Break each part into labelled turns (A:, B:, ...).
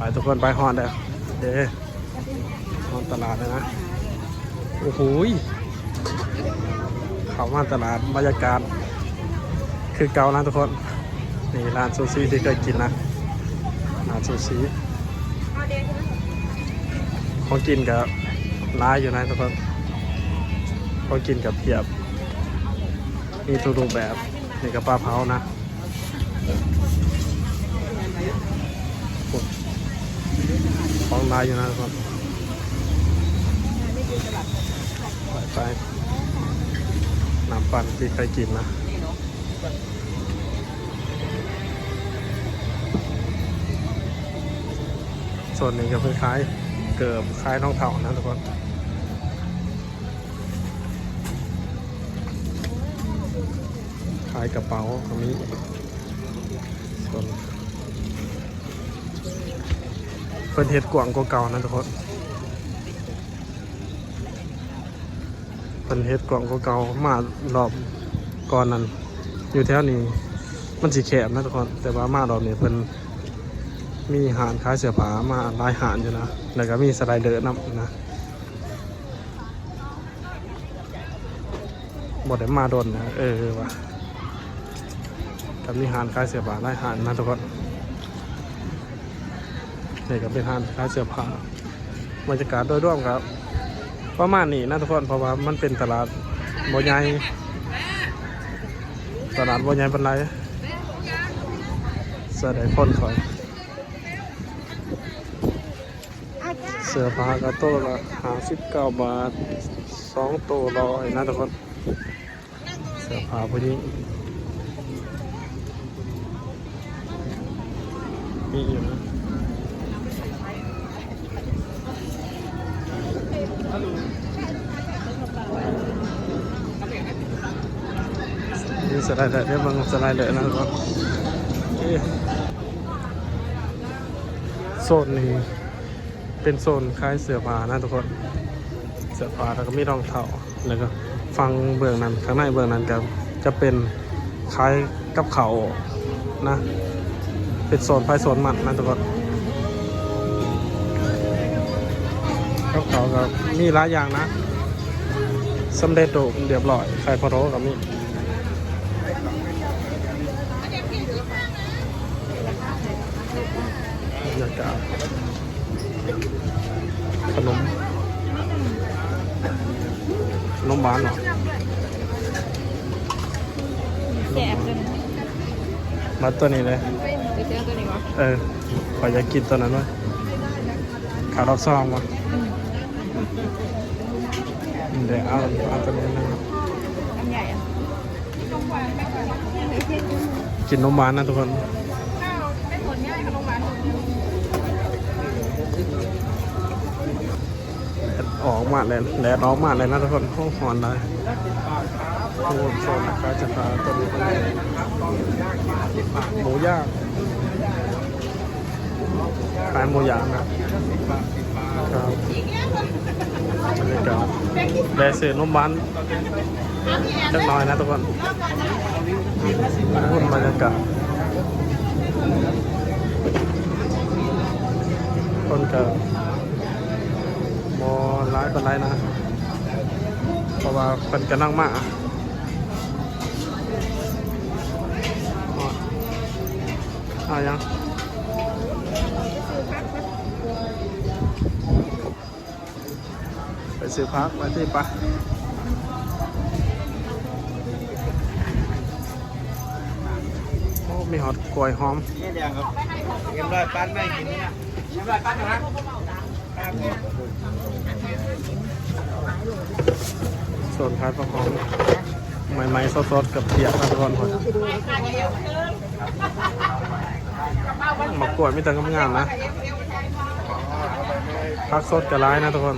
A: ไปทุกคนไปฮอนเด้อเด้อฮอนตลาดเลยนะ โอ้โหยเข้ามาตลาดบรรยากาศ คือเก่านะทุกคน นี่ร้านซูชิที่เคยกินนะร้านซูชิของกินกับร้ายอยู่นะทุกคนของกินกับเพียบ มีทุกรูปแบบ นี่กับปลาเผานะ ของร้ายอยู่นะทุกคนไปไปน้ำปั่นที่เคยกินนะส่วนหนึ่งก็คือคล้ายเกิบคล้ายน้องเถานะทุกคนคล้ายกระเป๋าตรงนี้ส่วน เป็นเห็ดกวางกว่าเก่านะทุกคนเป็นเห็ดกวางกว่าเก่ามารอบก่อนนั้น อยู่แถวนี้มันสีแคบนะทุกคน แต่ว่ามารอบนี้เป็นมีหานขายเสื้อผ้ามาลายหานอยู่นะ แล้วก็มีสไลเดอร์นำนะบดได้มาโดนนะ เออว่ะก็มีหานขายเสื้อผ้าลายหานนะทุกคน นี่ก็เป็นหานขายเสื้อผ้าบรรยากาศโดยรวมครับประมาณนี้นะทุกคนเพราะว่ามันเป็นตลาดบ่ใหญ่ตลาดบ่ใหญ่เป็นไรเสื้อใดคนคอยเสื้อผ้าก็ตัวละห้าสิบเก้าบาทสองตัวร้อยนะทุกคนเสื้อผ้าพวกนี้มีอยู่นะ สไลเดอร์เดี๋ยวบังสไลเดอร์นะกคนเอ๊ะโซนนี้เป็นโซนคล้ายเสือผานะทุกคน เสือผาแล้วก็มีรองเท้าแล้วก็ฟังเบื้องนั้นข้างในเบื้องนั้นจะจะเป็นคล้ายกับเขานะ เป็นโซนไฟโซนมันนะทุกคนกับเขาก็มีหลายอย่างนะสำเร็จรูปเรียบร้อยไข่พะโล้กับมี บรรยากาศขนมขนมหวานเหรอ
B: แสบจน
A: มาตัวนี้เลย
B: ไปเจอตัวนี้วะ
A: เออขออยากกินตัวนั้นวะขาดอกซองวะเดี๋ยวเอาเอาตัวนี้นะ
B: อันใหญ่อะ
A: กินนมหวานนะทุกคน
B: ไม่ผลง่ายกับโรงพยาบาล
A: แดด ออกมาเลยแดดออกมาเลยนะทุกคนห้องหอนเลยทุกคนโซนนะครับจะพาตัวนี้ไปหมูย่างขายหมูย่างนะครับบรรยากาศแดดเสือนมหวานจักน่อยนะทุกคนคุณบรรยากาศคนเกับบอร้ายเป็นไรนะเพราะว่าเป็นกำลังมาอ๋อเอายังไปซื้อพักมาที่ปะโอ้มีหอดกล้วยหอม
C: นี่เดียวครับเอ็มร้อยปั้นไม่กินเนี่ยเอ็มร้อยปั้นนะฮะ
A: ส่วนขายปลาหอมใหม่ๆสดๆกับเปียกนะทุกคนคนหมกกวยไม่ต่งามๆนะพักสดกับร้ายนะทุกคน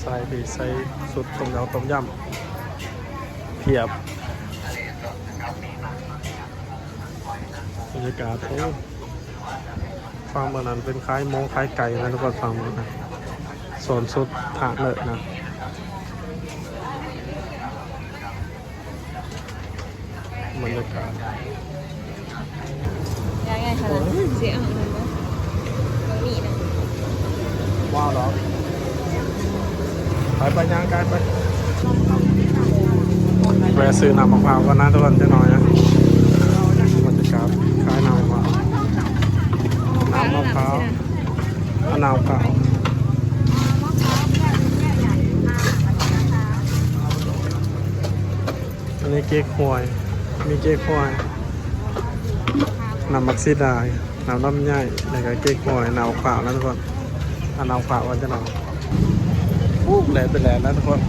A: ใส่ดีใส่สุดต้มยำต้มยำเพียบบรรยากาศโอ้ฟังเมื่อนั้นเป็นคล้ายโมคล้ายไก่นะทุกคนฟังเมื่อนั้น โซนสุดถาเลยนะบรรยากาศ
B: เสียงอะไรบ้างบะหมี่นะ
A: ว้าวเหรอไปไปย่างกายไปแวะซื้อน้ำมะพร้าวก่อนนะทุกคนจะหน่อยนะบรรยากาศคล้ายน้ำมะพร้าวน้ำมะพร้าวมะนาวเปล่าอั นี้เก๊กฮวย มีเก๊กฮวยน้ำมักซีดายน้ำลำไยแล้วก็เก๊กฮวยน้ำเปล่านะทุกคนอันน้ำเปล่าวันจะน่อยอู้แหลนเป็นแหลนนะทุกคน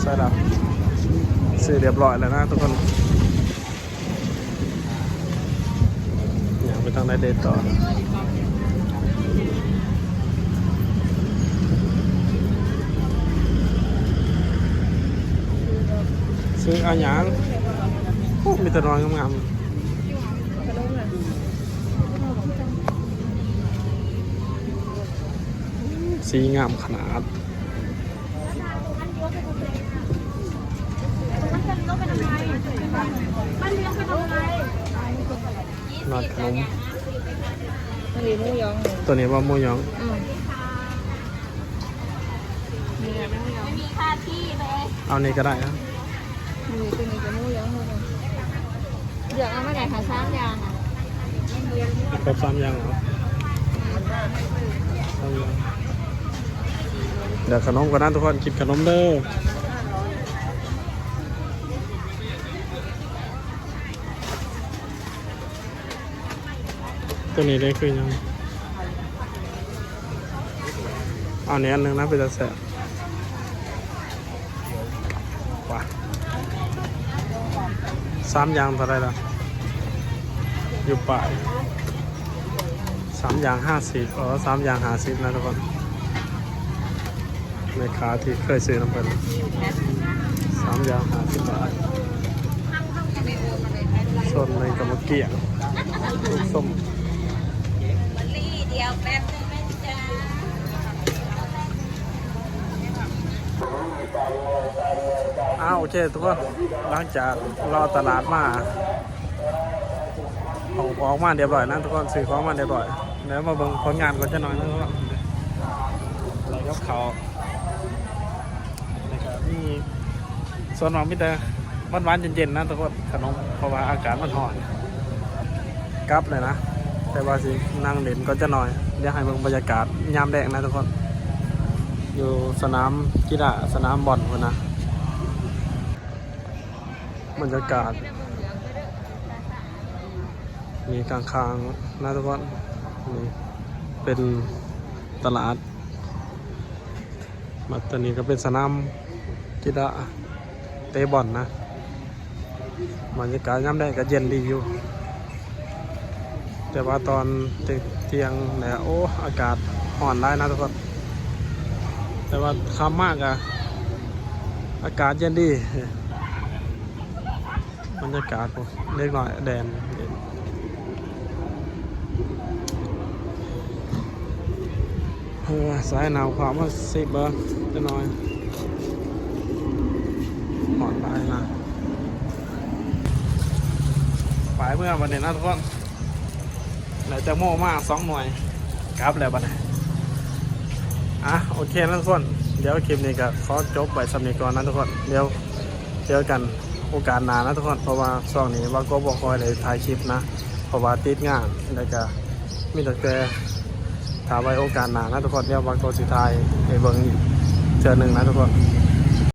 A: ใช่แล้วซื้อเรียบร้อยแล้วนะทุกคนอยากไปทางไหนเดทต่อ ซื้ออาหยางโอ้มีแต่รอยงามๆสีงามขนาดนอดขนม
B: มันมีหมูยอง
A: ตัวนี้ว่าหมูหยอง
B: อืมมีอะไรไม่หมูยองมีค่าที่เลย
A: เอานี่ก็ได้นะ
B: มีตัวนี้กับหมูยองหมูยองเดี๋ยวเอามาไหนคะสามยางอะ
A: ครบสามยางเหรอสามยางเดี๋ยวขนมก็นั่นทุกคนกินขนมเด้อตัวนี้ได้คือยังเอาเนี้ยอันนึงนะเป็นจะแสบว้า สามอย่างเท่าไรล่ะ อยู่ป่ายสามอย่างห้าสิบเออสามอย่างห้าสิบนะทุกคนแม่ค้าที่เคยซื้อน้ำเพิ่นสามอย่างห้าสิบบาทส่วนในกระมะเกียงลูกส้ม
B: เดียวแป๊บ
A: อ้าวโอเค ทุกคนหลังจากรอตลาดมาออกออกมาเรียบร้อยนะทุกคนซื้อของมาเรียบร้อยแล้วมาเบิ่งผลงานกันจะหน่อยนะทุกคนอะไรกับเขานะครับนี่ส่วนของมิเตอร์วันวานเย็นๆนะทุกคนขนมเพราะว่าอากาศมันร้อนกลับเลยนะแต่ว่าสินั่งเล่นก็จะหน่อยเดี๋ยวให้เบิ่งบรรยากาศยามแดงนะทุกคน อยู่สนามกีฬาสนามบอลคนนะบรรยากาศ มีกลางคางนะทุกคนนี่เป็นตลาดมาตอนนี้ก็เป็นสนามกีฬาเตะบอลนะบรรยากาศย่ำได้ก็เย็นดีอยู่ แต่ว่าตอนเที่ยงเนี่ยโอ้ อากาศอ่อนได้นะทุกคน แต่ว่าคำมากอะอากาศเย็นดีบรรยากาศเล็กหน่อยแดนเออสายหนาวความว่าสิบเบอร์จะน้อยหอนไปนะไปเมื่อวันนี้นะทุกคนไหนจะโม่มากสองหน่วยกลับแล้วบัดนี้ อะโอเคนะทุกคน เดี๋ยวคลิปนี้ก็ขอจบไปสำนีก่อนนะทุกคน เดี๋ยวเจอกันโอกาสหนานะทุกคน เพราะว่าช่วงนี้ว่าก็บอกคอยเลยถ่ายคลิปนะ เพราะว่าติดงานแล้วก็มีแต่แกถามไว้โอกาสหนานะทุกคนเดี๋ยวว่าก็สิถ่ายให้เบิ่งอีกเจอหนึ่งนะทุกคน